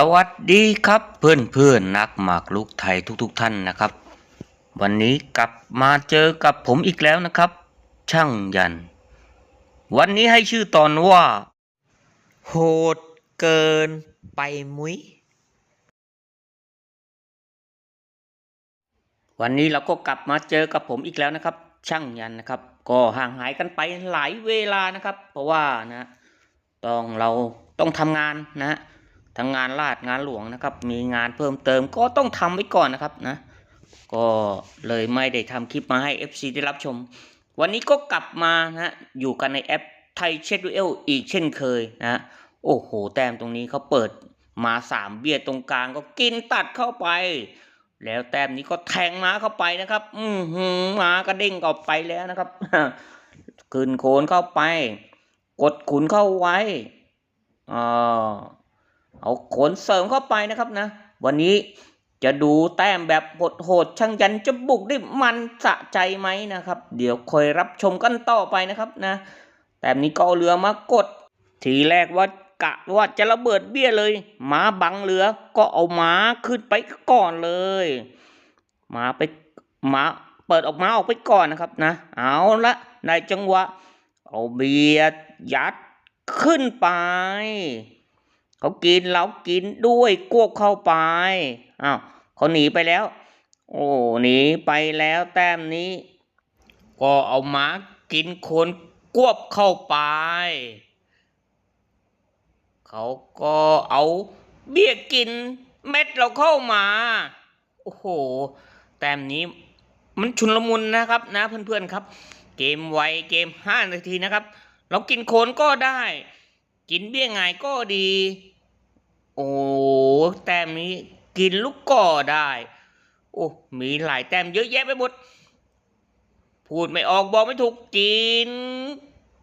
สวัสดีครับเพื่อนเพื่อนๆนักหมากรุกไทยทุกๆทท่านนะครับ วันนี้กลับมาเจอกับผมอีกแล้วนะครับ ช่างยัน วันนี้ให้ชื่อตอนว่า โหดเกินไปมุ้ยวันนี้เราก็กลับมาเจอกับผมอีกแล้วนะครับ ช่างยันนะครับ ก็ห่างหายกันไปหลายเวลานะครับ เพราะว่านะต้องเราต้องทำงานนะ ทั้งงานลาดงานหลวงนะครับ มีงานเพิ่มเติมก็ต้องทำไว้ก่อนนะครับนะ ก็เลยไม่ได้ทำคลิปมาให้ FC ได้รับชม วันนี้ก็กลับมานะอยู่กันในแอปไทยเชดดูเอลอีกเช่นเคยนะโอ้โห แต้มตรงนี้เขาเปิดมาสามเบียดตรงกลางก็กินตัดเข้าไป แล้วแต้มนี้ก็แทงม้าเข้าไปนะครับ อืหือม้ากระเด้งออกไปแล้วนะครับขึ้นโคนเข้าไป กดขุนเข้าไว้อ่า เอาขนเสริมเข้าไปนะครับนะ วันนี้จะดูแต้มแบบโหดๆช่างยันจะบุกได้มันสะใจไหมนะครับ เดี๋ยวคอยรับชมกันต่อไปนะครับนะ แต้มนี้ก็เอาเรือมากด ทีแรกว่ากะว่าจะระเบิดเบี้ยเลยม้าบังเรือก็เอาม้าขึ้นไปก่อนเลยม้าไปม้าเปิดออกม้าออกไปก่อนนะครับนะ เอาละในจังหวะ เอาเบียยัดขึ้นไป เขากินเรากินด้วยกวบเข้าไปอ้าวเขาหนีไปแล้ว โอ้หนีไปแล้วแต้มนี้ ก็เอามากินคนกวบเข้าไป เขาก็เอาเบี้ยกินเม็ดเราเข้ามา โอ้โห แต้มนี้มันชุนละมุนนะครับนะเพื่อนๆครับ เกมไวเกมห้านาทีนะครับ เรากินโคนก็ได้ กินเบี้ยไงก็ดี โอ้แต้มนี้กินลูกก่อได้ โอ้ มีหลายแต้มเยอะแยะไปหมด พูดไม่ออกบอกไม่ถูกกิน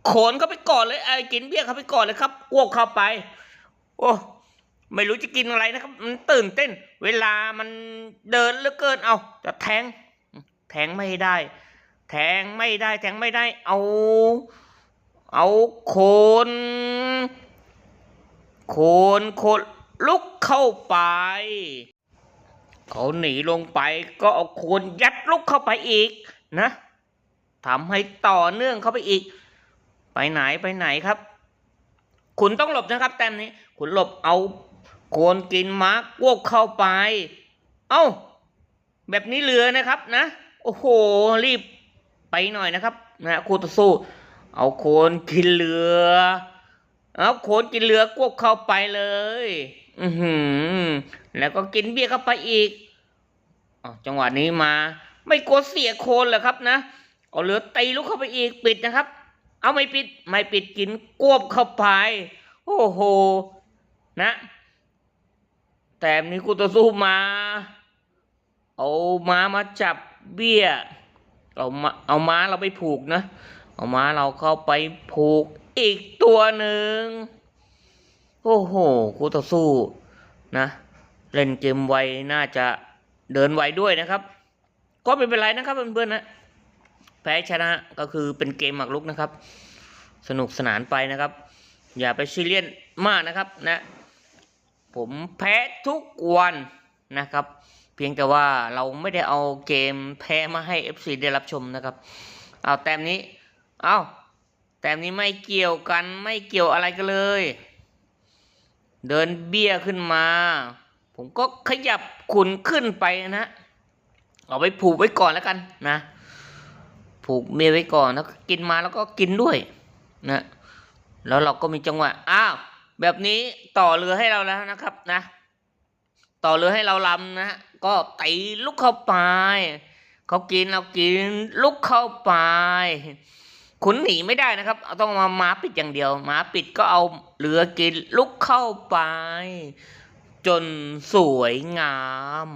โขนเข้าไปก่อนเลยไอ้กินเบี้ยเข้าไปก่อนเลยครับอ้วกเข้าไป โอ้ไม่รู้จะกินอะไรนะครับ มันตื่นเต้น เวลามันเดินเหลือเกินเอาจะแทง แทงไม่ได้ แทงไม่ได้ แทงไม่ได้ เอา เอาโคน โคนโคน ลุกเข้าไป เขาหนีลงไปก็เอาโคนยัดลุกเข้าไปอีกนะทำให้ต่อเนื่องเข้าไปอีก ไปไหนไปไหนครับ คุณต้องหลบนะครับ แต้มนี้ คุณหลบเอาโคนกินมาร์กวบเข้าไป เอ้า แบบนี้เหลือนะครับนะ โอ้โห รีบไปหน่อยนะครับ นะคู่ต่อสู้ เอาโคนกินเรือ เอาโคนกินเรือกวบเข้าไปเลย อือหือ แล้วก็กินเบี้ยเข้าไปอีกอจังหวะนี้มา ไม่กลัวเสียโคนเหรอครับนะ เอาเรือตีลุกเข้าไปอีกปิดนะครับ เอาไม่ปิด ไม่ปิดกินกวบเข้าไป โอ้โห นะ แต่นี้กูต่อสู้มา เอาม้ามาจับเบี้ย เอามาเอาม้าเราไปผูกนะ เอาม้าเราเข้าไปผูกอีกตัวหนึ่ง โอ้โหคู่ต่อสู้นะเล่นเกมไวน่าจะเดินไวด้วยนะครับ ก็ไม่เป็นไรนะครับเพื่อนๆนะแพ้ชนะก็คือเป็นเกมหมากรุกนะครับ สนุกสนานไปนะครับ อย่าไปซีเรียสมากนะครับนะผมแพ้ทุกวันนะครับ เพียงแต่ว่าเราไม่ได้เอาเกมแพ้มาให้ FC ได้รับชมนะครับเอาแต้มนี้เอาแต้มนี้ไม่เกี่ยวกันไม่เกี่ยวอะไรกันเลย เดินเบี้ยขึ้นมา ผมก็ขยับขุนขึ้นไปนะเอาไปผูกไว้ก่อนแล้วกันนะ ผูกเมียไว้ก่อนแล้วก,กินมาแล้วก็กินด้วยนะแล้วเราก็มีจังหวะอ้าวแบบนี้ต่อเรือให้เราแล้วนะครับนะ ต่อเรือให้เราลำนะก็ตีลุกเข้าไป เขากินเรากินลุกเข้าไป ขุนหนีไม่ได้นะครับต้องมาม้าปิดอย่างเดียวม้าปิดก็เอาเรือกินลุกเข้าไป จนสวยงาม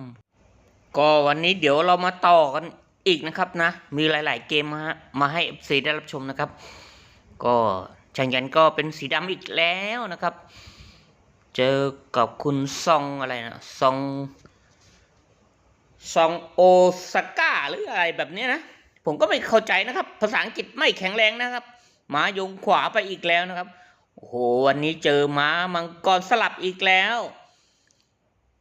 ก็วันนี้เดี๋ยวเรามาต่อกันอีกนะครับนะ มีหลาย ๆ เกมมามาให้ FC ได้รับชมนะครับ ก็ชังยันก็เป็นสีดำอีกแล้วนะครับ เจอกับคุณซองอะไรนะซองซองโอซาก้าหรืออะไรแบบนี้นะ ผมก็ไม่เข้าใจนะครับ ภาษาอังกฤษไม่แข็งแรงนะครับหมายงขวาไปอีกแล้วนะครับโอ้โหวันนี้เจอม้ามังกรสลับอีกแล้ว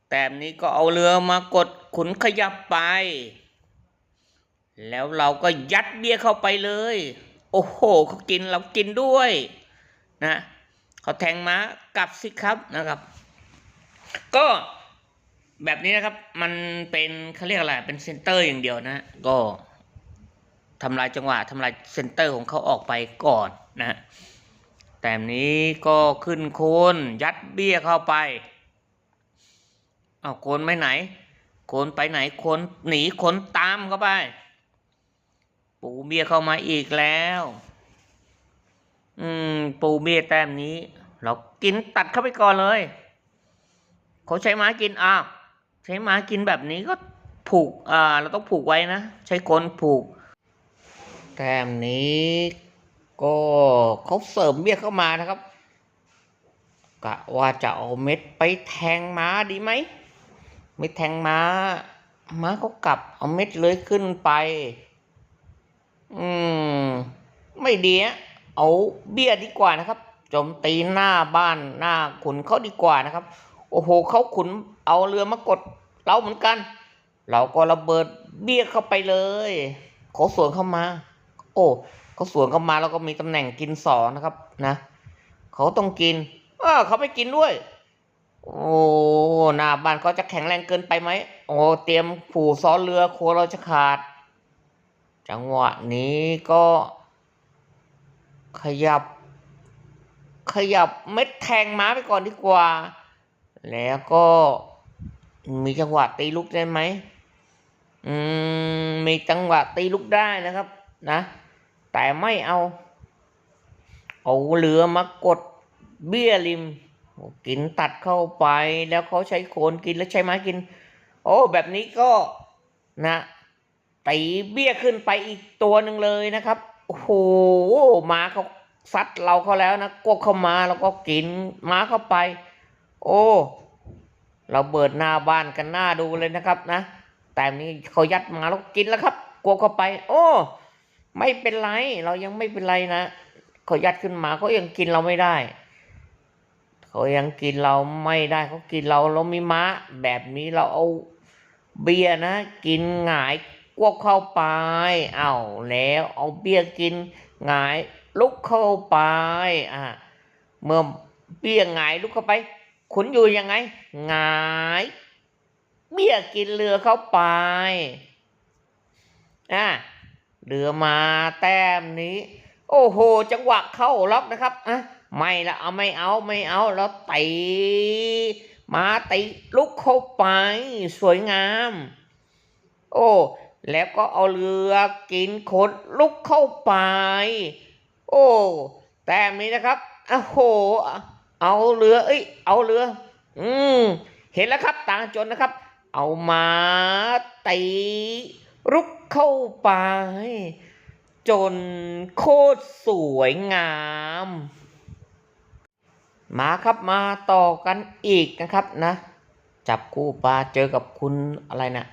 แต้มนี้ก็เอาเรือมากดขุนขยับไป แล้วเราก็ยัดเบี้ยเข้าไปเลย โอ้โหเขากินเรากินด้วยนะเขาแทงม้ากลับสิครับนะครับ ก็แบบนี้นะครับมันเป็นเขาเรียกอะไรเป็นเซนเตอร์อย่างเดียวนะก็ ทำลายจังหวะทำลายเซนเตอร์ของเขาออกไปก่อนนะแต่นี้ก็ขึ้นโคนยัดเบี้ยเข้าไปเอาโคนไปไหน โคนไปไหนโคนหนีโคนตามเข้าไป ปูเบี้ยเข้ามาอีกแล้ว อืม ปูเบี้ยแต้มนี้ เรากินตัดเข้าไปก่อนเลยเขาใช้ม้ากินอ้าวใช้ม้ากินแบบนี้ก็ผูกอ่าเราต้องผูกไว้นะ ใช้โคนผูก แต้มนี้ก็เขาเสริมเบี้ยเข้ามานะครับกะว่าจะเอาเม็ดไปแทงม้าดีไหมไม่แทงม้า ม้าก็กลับเอาเม็ดเลยขึ้นไป อืม ไม่ดีอะเอาเบี้ยดีกว่านะครับโจมตีหน้าบ้านหน้าขุนเขาดีกว่านะครับ โอ้โหเขาขุนเอาเรือมากดเราเหมือนกัน เราก็ระเบิดเบี้ยเข้าไปเลยขาสวนเข้ามา อ้เขาสวนเข้ามาแล้วก็มีตำแหน่งกินสองนะครับ นะเขาต้องกินเออเขาไม่กินด้วย โอ้หน้าบ้านเขาจะแข็งแรงเกินไปไหมโอ้เตรียมผูซ้อนเรือโคเราจะขาด จังหวะนี้ก็ ขยับ ขยับเม็ดแทงม้าไปก่อนดีกว่า แล้วก็มีจังหวะตีลุกได้ไหม อืม มีจังหวะตีลุกได้นะครับ นะ แต่ไม่เอา เอาเรือมากดเบี้ยริม กินตัดเข้าไปแล้วเขาใช้โคนกินแล้วใช้ไม้กิน โอ้ แบบนี้ก็นะตีเบี้ยขึ้นไปอีกตัวหนึ่งเลยนะครับ โอ้โหมาเขาซัดเราเขาแล้วนะกวกเข้ามาแล้วก็กินม้าเข้าไป โอ้เราเบิดหน้าบ้านกันหน้าดูเลยนะครับนะ แต่นี้เขายัดมาแล้วกินแล้วครับกวกเข้าไป โอ้ ไม่เป็นไร เรายังไม่เป็นไรนะเขายัดขึ้นมาเขายังกินเราไม่ได้เขายังกินเราไม่ได้เขากินเราเรามีม้า แบบนี้เราเอาเบียร์นะ กินหงายกวกเข้าไปเอาแล้วเอาเบียร์กินหงายลุกเข้าไปอะเมื่อเบียหงายลุกเข้าไป ขุนอยู่ยังไงหงายเบี้ยกินเรือเข้าไปอะ เรือมาแต้มนี้ โอ้โห จังหวะเข้าล็อกนะครับอะไม่ละเอาไม่เอาไม่เอาแล้วตีมาตีลุกเข้าไป สวยงาม โอ้ แล้วก็เอาเรือกินขนลุกเข้าไป โอ้แต้มนี้นะครับโอ้โห เอาเรือ เอ้ย เอาเรือ อืม เห็นแล้วครับตาจนนะครับ เอามาตี รุกเข้าไป จนโคตรสวยงาม มาครับมาต่อกันอีกนะครับนะ จับคู่ปลาเจอกับคุณอะไรนะ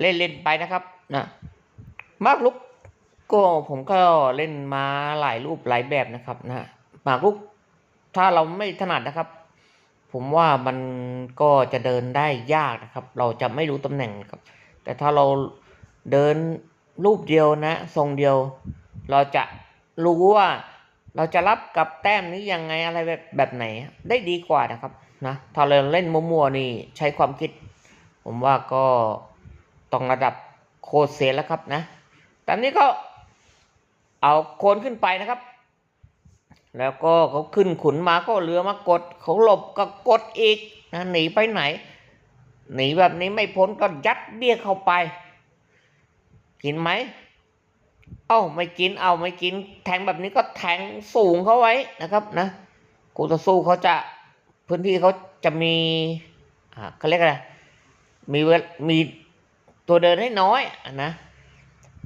เล่นเล่นๆไปนะครับนะมากลุกก็ผมก็เล่นมาหลายรูปหลายแบบนะครับนะหมากลุกถ้าเราไม่ถนัดนะครับ ผมว่ามันก็จะเดินได้ยากนะครับ เราจะไม่รู้ตำแหน่งครับ แต่ถ้าเรา เดินรูปเดียวนะ ทรงเดียว เราจะรู้ว่าเราจะรับกับแต้มนี้ยังไงอะไรแบบแบบไหน ได้ดีกว่านะครับนะถ้าเราเล่นมั่วๆนี่ใช้ความคิด ผมว่าก็ต้องระดับโคตรเซนแล้วครับนะตอนนี้ก็เอาโคนขึ้นไปนะครับ แล้วก็เขาขึ้นขุนมาก็เรือมากด เขาหลบก็กดอีกนะหนีไปไหน หนีแบบนี้ไม่พ้นก็ยัดเบี้ยเข้าไป กินไหม เอ้าไม่กิน เอาไม่กิน แทงแบบนี้ก็แทงสูงเขาไว้นะครับนะกูต่อสู้เขาจะพื้นที่เขาจะมีอ่าเขาเรียกอะไรมีเวมีตัวเดินให้น้อยนะ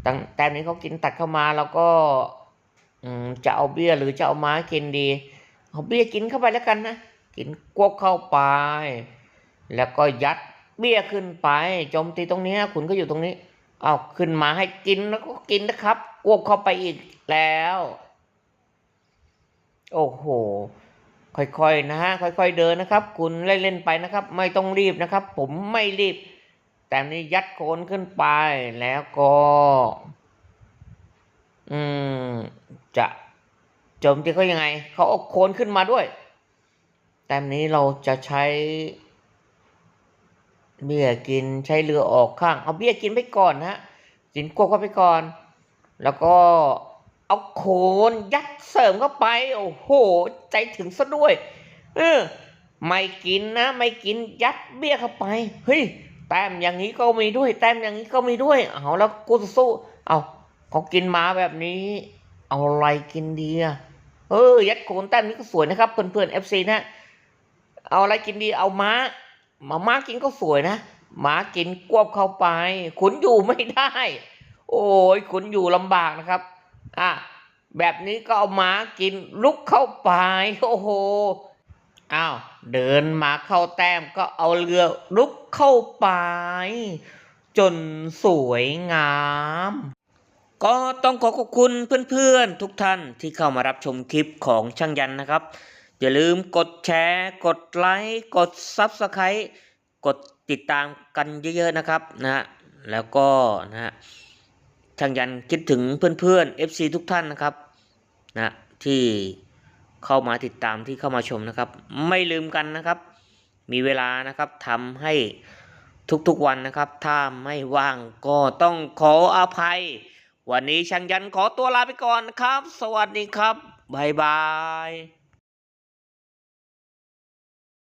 ตั้งแต่นี้เขากินตัดเข้ามาแล้วก็จะเอาเบี้ยหรือจะเอาไม้กินดี เอาเบี้ยกินเข้าไปแล้วกันนะ กินกวกเข้าไป แล้วก็ยัดเบี้ยขึ้นไปโจมตีตรงนี้นะขุนก็อยู่ตรงนี้ เอาขึ้นมาให้กินแล้วก็กินนะครับกวกเข้าไปอีกแล้ว โอ้โห ค่อยๆนะฮะ ค่อยๆเดินนะครับ คุณเล่นๆไปนะครับ ไม่ต้องรีบนะครับ ผมไม่รีบ แต่นี้ยัดโคนขึ้นไปแล้วก็ อืม จะโจมตีเขายังไง เขาเอาโคนขึ้นมาด้วย แต้มนี้เราจะใช้ เบี้ยกินใช้เรือออกข้าง เอาเบี้ยกินไปก่อนนะฮะสินกวบเข้าไปก่อน แล้วก็เอาโคนยัดเสริมเข้าไป โอ้โห ใจถึงซะด้วย เออ ไม่กินนะ ไม่กินยัดเบี้ยเข้าไป เฮ้ย แต้มอย่างนี้ก็มีด้วย แต้มอย่างนี้ก็มีด้วย เอาแล้วกูสู้ เอาเขากินมาแบบนี้ เอาอะไรกินดีอะเออ ยัดโคนแต้มนี้ก็สวยนะครับ เพื่อนๆ FC นะ เอาอะไรกินดี เอาม้า มาม้ากินก็สวยนะหมากินกวบเข้าไป ขุนอยู่ไม่ได้ โอ้ยขุนอยู่ลำบากนะครับ อะแบบนี้ก็เอาหมากินลุกเข้าไป โอ้โหอ้าวเดินมาเข้าแต้มก็เอาเรือลุกเข้าไป จนสวยงาม ก็ต้องขอขอบคุณเพื่อนๆทุกท่านที่เข้ามารับชมคลิปของช่างยันนะครับ อย่าลืมกดแชร์ กดไลค์กด Subscribe กดติดตามกันเยอะๆนะครับนะฮะแล้วก็นะฮะช่างยันคิดถึงเพื่อนๆ FC ทุกท่านนะครับนะที่เข้ามาติดตามที่เข้ามาชมนะครับ ไม่ลืมกันนะครับ มีเวลานะครับทำให้ทุกๆวันนะครับ ถ้าไม่ว่างก็ต้องขออภัย วันนี้ช่างยันขอตัวลาไปก่อนนะครับ สวัสดีครับ บ๊ายบาย